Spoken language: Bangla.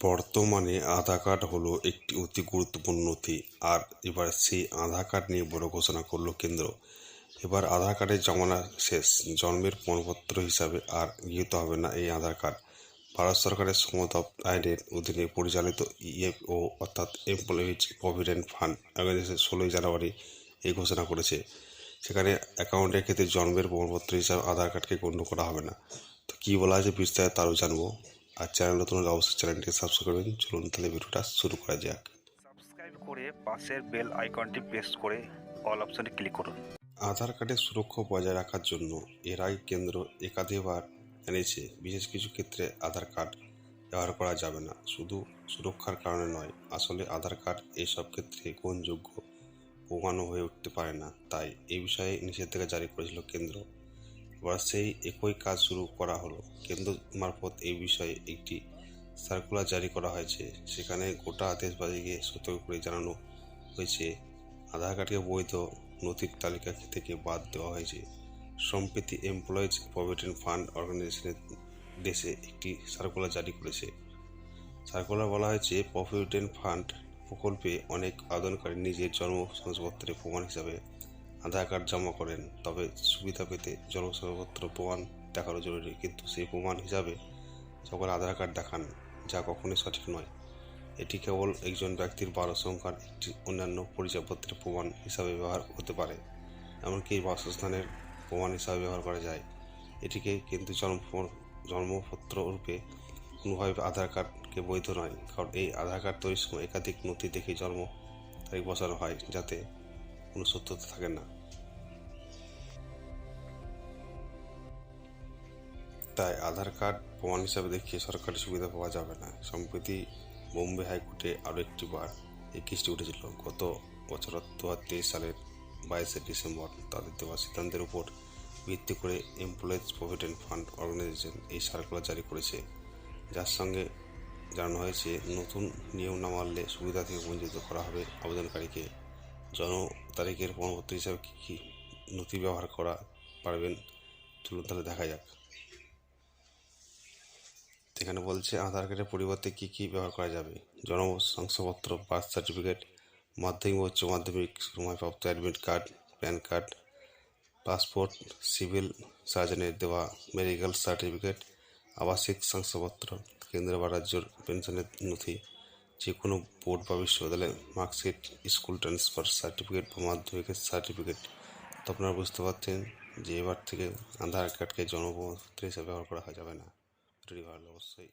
বর্তমানে আধার কার্ড হলো একটি অতি গুরুত্বপূর্ণ নথি। আর এবার সেই আধার কার্ড নিয়ে বড় ঘোষণা করল কেন্দ্র। এবার আধার কার্ডের জমানা শেষ। জন্মের প্রমাণপত্র হিসাবে আর গৃহীত হবে না এই আধার কার্ড। ভারত সরকারের সমত আইনের অধীনে পরিচালিত ইএফও অর্থাৎ এমপ্লয়িজ প্রভিডেন্ট ফান্ড অর্গানাইজেশন ষোলোই জানুয়ারি এই ঘোষণা করেছে। সেখানে অ্যাকাউন্টের ক্ষেত্রে জন্মের প্রমাণপত্র হিসাবে আধার কার্ডকে গণ্য করা হবে না। তো কী বলা আছে বিস্তারিত তারও জানব। আর চ্যানেল নতুন হলে অবশ্যই চ্যানেলটিকে সাবস্ক্রাইব করবেন। চলুন তাহলে ভিডিওটা শুরু করা যাক। সাবস্ক্রাইব করে পাশের বেল আইকনটি প্রেস করে অল অপশনে ক্লিক করুন। আধার কার্ডের সুরক্ষা বজায় রাখার জন্য এর আগে কেন্দ্র একাধিকবার জানিয়েছে বিশেষ কিছু ক্ষেত্রে আধার কার্ড ব্যবহার করা যাবে না। শুধু সুরক্ষার কারণে নয় আসলে আধার কার্ড এইসব ক্ষেত্রে গ্রহণযোগ্য প্রমাণও হয়ে উঠতে পারে না। তাই এই বিষয়ে নিষেধাজ্ঞা জারি করেছিল কেন্দ্র। এবার সেই একই কাজ শুরু করা হলো। কেন্দ্র মারফত এই বিষয়ে একটি সার্কুলার জারি করা হয়েছে। সেখানে গোটা দেশবাসীকে সতর্ক করে জানানো হয়েছে। আধার কার্ডকে বৈধ নথির তালিকা থেকে বাদ দেওয়া হয়েছে। সম্প্রতি এমপ্লয়িজ প্রভিডেন্ট ফান্ড অর্গানাইজেশনের দেশে একটি সার্কুলার জারি করেছে। সার্কুলার বলা হয়েছে প্রভিডেন্ট ফান্ড প্রকল্পে অনেক আবেদনকারী নিজের জন্ম শংসাপত্রের প্রমাণ হিসাবে আধার কার্ড জমা করেন, তবে সুবিধা পেতে জন্ম প্রমাণ দেখানো জরুরি। কিন্তু সেই প্রমাণ হিসাবে সকল আধার কার্ড দেখান, যা কখনোই সঠিক নয়। এটি কেবল একজন ব্যক্তির বারো সংখ্যার একটি অন্যান্য পরিচয়পত্রের প্রমাণ হিসাবে ব্যবহার হতে পারে, এমনকি বাসস্থানের প্রমাণ হিসাবে ব্যবহার করা যায়। এটিকে কিন্তু জন্ম জন্মপত্র রূপে কোনোভাবে আধার কার্ডকে বৈধ নয়, কারণ এই আধার কার্ড তৈরির সময় একাধিক নথি দেখে জন্ম তারিখ বসানো হয়, যাতে কোনো সত্যতা থাকে না। তাই আধার কার্ড প্রমাণ হিসাবে দেখিয়ে সরকারি সুবিধা পাওয়া যাবে না। সম্প্রতি বোম্বে হাইকোর্টে আরও একটি বার এই কেসটি উঠেছিল। গত বছর দু হাজার তেইশ সালের বাইশে ডিসেম্বর তাদের দেওয়া সিদ্ধান্তের উপর ভিত্তি করে এমপ্লয়েজ প্রভিডেন্ট ফান্ড অর্গানাইজেশন এই সার্কুলার জারি করেছে। যার সঙ্গে জানানো হয়েছে, নতুন নিয়ম না মানলে সুবিধা থেকে বঞ্চিত করা হবে আবেদনকারীকে। জন তারিখের প্রমাণপত্র হিসাবে কী কী নথি ব্যবহার করা পারবেন? চলুন তাহলে দেখা যাক। এখানে বলছে, আধার কার্ডের পরিবর্তে কী কী ব্যবহার করা যাবে? জন্ম, শংসাপত্র, বার্থ সার্টিফিকেট, মাধ্যমিক উচ্চ মাধ্যমিক, সময়প্রাপ্ত admit card, PAN card, passport, civil সার্জনের দেওয়া মেডিকেল সার্টিফিকেট, আবাসিক শংসাপত্র, কেন্দ্র বা রাজ্যের পেনশনের নথি। যে কোনো বোর্ড বা বিশ্ববিদ্যালয়ে মার্কশিট স্কুল ট্রান্সফার সার্টিফিকেট বা মাধ্যমিকের সার্টিফিকেট তো আপনারা বুঝতে পারছেন যে এবার থেকে আধার কার্ডকে জনপ্রমাণপত্র হিসেবে ব্যবহার করা যাবে না। ভিডিওটি ভালো অবশ্যই।